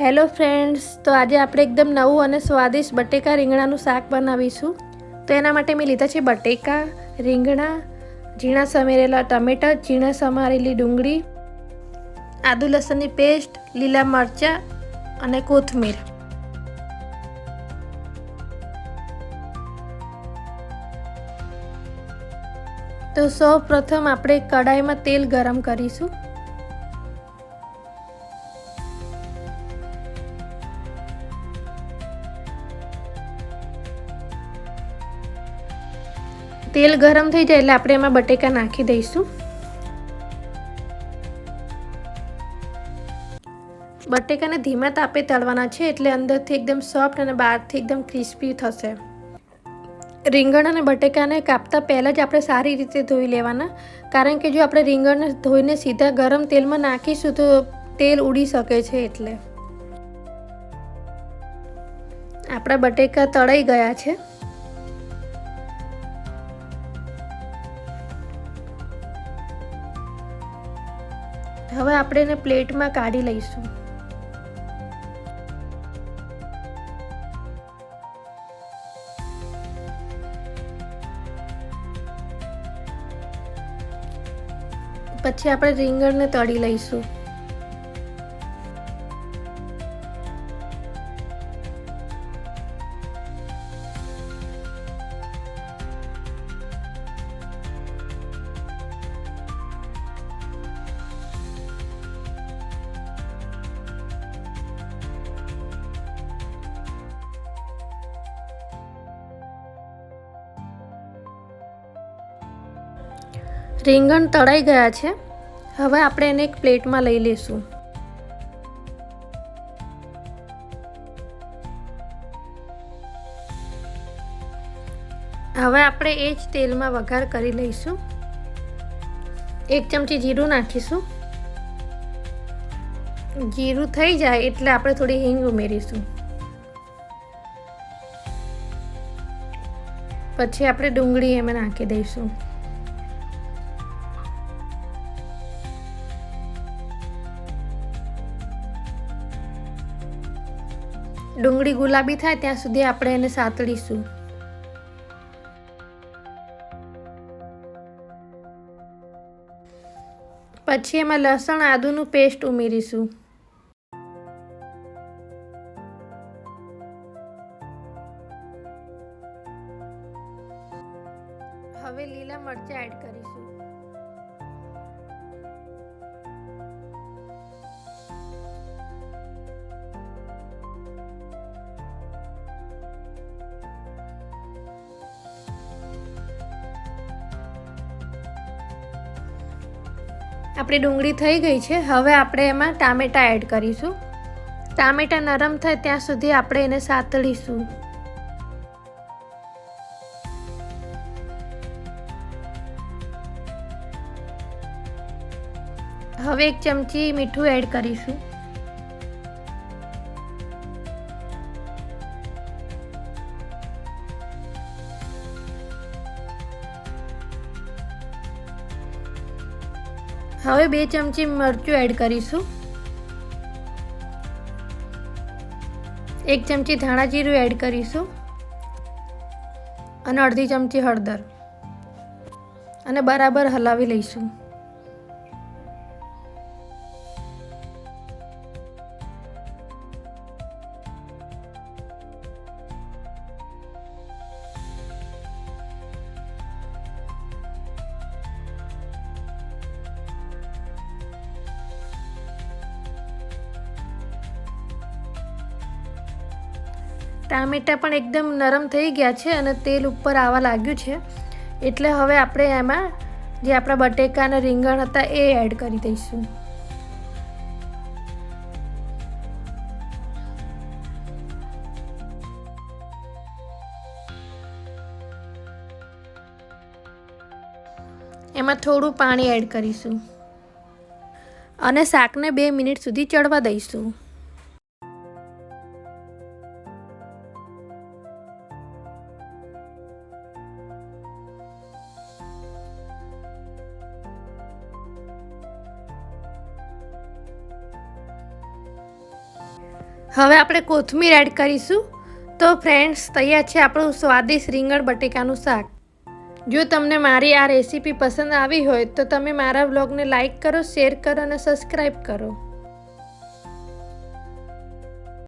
Hello friends, તો આજે આપણે એકદમ નવું અને સ્વાદિષ્ટ બટેકા રીંગણાનું શાક બનાવીશું. તો એના માટે મેં લીધા છે બટેકા, રીંગણા, ઝીણા સમેરેલા ટમેટા, ઝીણા સમારેલી ડુંગળી, આદુ લસણની પેસ્ટ, લીલા મરચાં અને કોથમીર. તો સૌ પ્રથમ આપણે કડાઈમાં તેલ ગરમ કરીશું. તેલ ગરમ થઈ જાય એટલે આપણે એમાં બટેકા નાખી દઈશું. બટેકાને ધીમા તાપે તળવાના છે એટલે અંદરથી એકદમ સોફ્ટ અને બહારથી એકદમ ક્રિસ્પી થશે. રીંગણ અને બટેકાને કાપતા પહેલાં જ આપણે સારી રીતે ધોઈ લેવાના. કારણ કે જો આપણે રીંગણને ધોઈને સીધા ગરમ તેલમાં નાખીશું તો તેલ ઉડી શકે છે એટલે. આપણા બટેકા તળાઈ ગયા છે. હવે આપણે એને પ્લેટમાં કાઢી લઈશું. પછી આપણે રીંગણને તળી લઈશું. રીંગણ તળાઈ ગયા છે. હવે આપણે એને એક પ્લેટમાં લઈ લઈશું. હવે આપણે એ જ તેલમાં વઘાર કરી લઈશું. એક ચમચી જીરું નાખીશું. જીરું થઈ જાય એટલે આપણે થોડી હિંગ ઉમેરીશું. પછી આપણે ડુંગળી એમાં નાખી દઈશું. ડુંગળી ગુલાબી થાય ત્યાં સુધી આપણે એને સાતળીશું. પછી એમાં લસણ, આદુનું પેસ્ટ ઉમેરીશું. હવે લીલા મરચાં એડ કરીશું. આપણી ડુંગળી થઈ ગઈ છે. હવે આપણે એમાં ટામેટાં એડ કરીશું. ટામેટાં નરમ થાય ત્યાં સુધી આપણે એને સાતળીશું. હવે એક ચમચી મીઠું એડ કરીશું. હવે બે ચમચી મરચું એડ કરીશું. એક ચમચી ધાણા જીરું એડ કરીશું અને અડધી ચમચી હળદર. અને બરાબર હલાવી લઈશું. ટામેટાં પણ એકદમ નરમ થઈ ગયા છે અને તેલ ઉપર આવવા લાગ્યું છે. એટલે હવે આપણે એમાં જે આપણા બટેકા અને રીંગણ હતા એ એડ કરી દઈશું. એમાં થોડું પાણી એડ કરીશું. અને શાકને બે મિનિટ સુધી ચડવા દઈશું. હવે આપણે કોથમીર એડ કરીશું. તો ફ્રેન્ડ્સ તૈયાર છે આપણું સ્વાદિષ્ટ રીંગણ બટેકાનું શાક. જો તમને મારી આ રેસીપી પસંદ આવી હોય, તો તમે મારા બ્લોગને લાઈક કરો શેર કરો અને સબસ્ક્રાઈબ કરો.